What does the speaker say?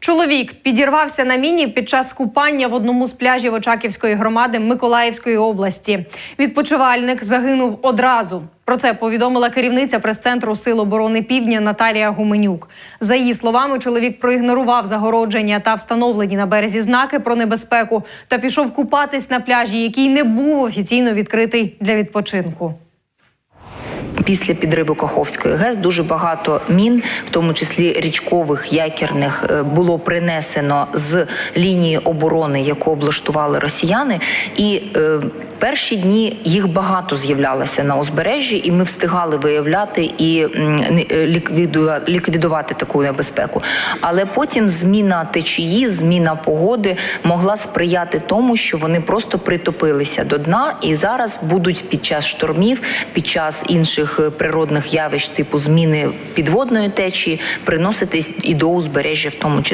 Чоловік підірвався на міні під час купання в одному з пляжів Очаківської громади Миколаївської області. Відпочивальник загинув одразу. Про це повідомила керівниця прес-центру Сил оборони Півдня Наталія Гуменюк. За її словами, чоловік проігнорував загородження та встановлені на березі знаки про небезпеку та пішов купатись на пляжі, який не був офіційно відкритий для відпочинку. Після підриву Каховської ГЕС дуже багато мін, в тому числі річкових якірних, е, було принесено з лінії оборони, яку облаштували росіяни, і е, перші дні їх багато з'являлося на узбережжі, і ми встигали виявляти і е, ліквіду- ліквідувати таку небезпеку. Але потім зміна течії, зміна погоди могла сприяти тому, що вони просто притопилися до дна, і зараз будуть під час штормів, під час інших е, природних явищ, типу зміни підводної течії, приноситись і до узбережжя, в тому числі.